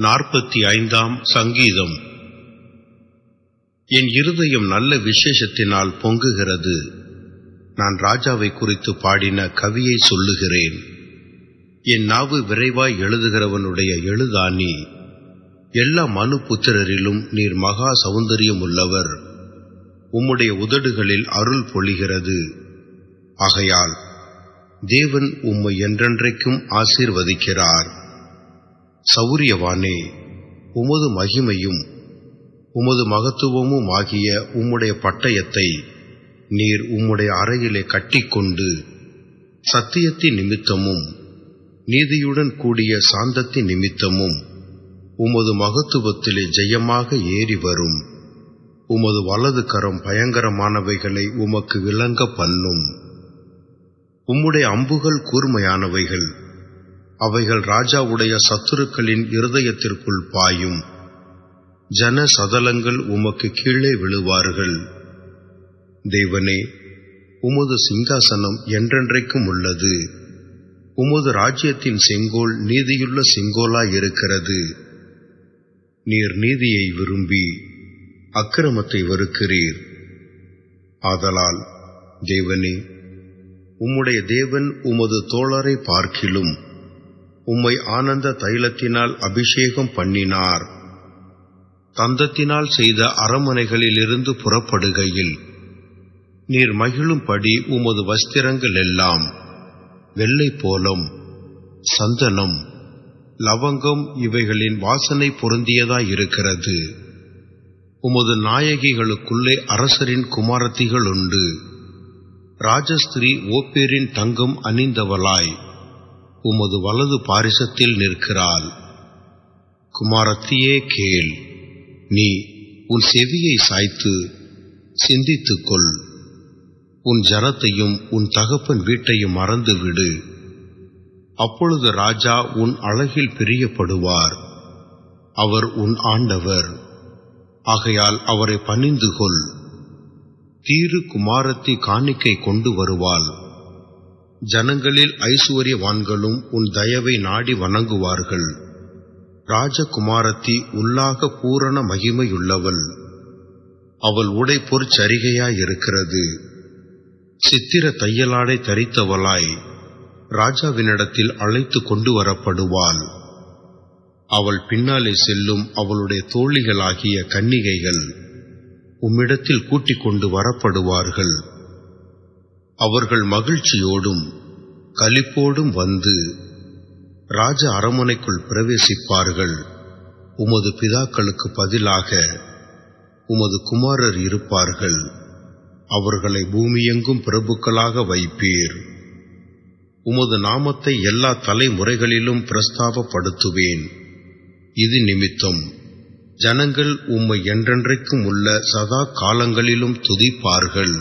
நாற்பத்தி ஐந்தாம் சங்கீதம். என் இருதயம் நல்ல விசேஷத்தினால் பொங்குகிறது. நான் ராஜாவை குறித்து பாடின கவியை சொல்லுகிறேன். என் நாவு விரைவாய் எழுதுகிறவனுடைய எழுதாணி எல்லா மனு புத்திரரிலும் நீர் மகா சௌந்தரியம் உள்ளவர். உம்முடைய உதடுகளில் அருள் பொழிகிறது. ஆகையால் தேவன் உம்மை என்றென்றைக்கும் ஆசீர்வதிக்கிறார். சௌரியவானே உமது மகிமையும் உமது மகத்துவமும் ஆகிய உம்முடைய பட்டயத்தை நீர் உம்முடைய அறையிலே கட்டிக்கொண்டு சத்தியத்தின் நிமித்தமும் நீதியுடன் கூடிய சாந்தத்தின் நிமித்தமும் உமது மகத்துவத்திலே ஜெயமாக ஏறி வரும். உமது வலது கரம் பயங்கரமானவைகளை உமக்கு விளங்க பண்ணும். உம்முடைய அம்புகள் கூர்மையானவைகள் அவைகள் ராஜாவுடைய சத்துருக்களின் இருதயத்திற்குள் பாயும். ஜன சதலங்கள் உமக்கு கீழே விழுவார்கள். தேவனே உமது சிங்காசனம் என்றென்றைக்கும் உள்ளது. உமது ராஜ்யத்தின் செங்கோல் நீதியுள்ள செங்கோலாய் இருக்கிறது நீர் நீதியை விரும்பி அக்கிரமத்தை வெறுக்கிறீர். ஆதலால் தேவனே உம்முடைய தேவன் உமது தோழரை பார்க்கிலும் உம்மை ஆனந்த தைலத்தினால் அபிஷேகம் பண்ணினார். தந்தத்தினால் செய்த அரமனைகளிலிருந்து புறப்படுகையில் நீர் மகிழும்படி உமது வஸ்திரங்கள் எல்லாம் வெள்ளை போலம் சந்தனம் லவங்கம் இவைகளின் வாசனை பொருந்தியதாயிருக்கிறது. உமது நாயகிகளுக்குள்ளே அரசரின் குமாரத்திகள் உண்டு ராஜஸ்திரீ ஓப்பேரின் தங்கம் அணிந்தவளாய் உமது வலது பாரிசத்தில் நிற்கிறாள். குமாரத்தியே கேள். நீ உன் செவியை சாய்த்து சிந்தித்துக்கொள் உன் ஜனத்தையும் உன் தகப்பன் வீட்டையும் மறந்துவிடு. அப்பொழுது ராஜா உன் அழகில் பிரியப்படுவார். அவர் உன் ஆண்டவர். ஆகையால் அவரை பணிந்து கொள். தீரு குமாரத்தி காணிக்கை கொண்டு வருவாள். ஜனங்களில் ஐசுவரியவான்களும் உன் தயவை நாடி வணங்குவார்கள். ராஜகுமாரத்தி உள்ளாக பூரண மகிமையுள்ளவள். அவள் உடை பொற்சரிகையாயிருக்கிறது. சித்திர தையலாடை தரித்தவளாய் ராஜாவினிடத்தில் அழைத்து கொண்டு வரப்படுவாள் அவள் பின்னாலே செல்லும் அவளுடைய தோழிகளாகிய கன்னிகைகள் உம்மிடத்தில் கூட்டிக் கொண்டு வரப்படுவார்கள். அவர்கள் மகிழ்ச்சியோடும் களிப்போடும் வந்து ராஜ அரமனைக்குள் பிரவேசிப்பார்கள். உமது பிதாக்களுக்கு பதிலாக உமது குமாரர் இருப்பார்கள். அவர்களை பூமியெங்கும் பிரபுக்களாக வைப்பீர். உமது நாமத்தை எல்லா தலைமுறைகளிலும் பிரஸ்தாபப்படுத்துவேன். இது நிமித்தம் ஜனங்கள் உம்மை என்றென்றைக்கும் உள்ள சதா காலங்களிலும் துதிப்பார்கள்.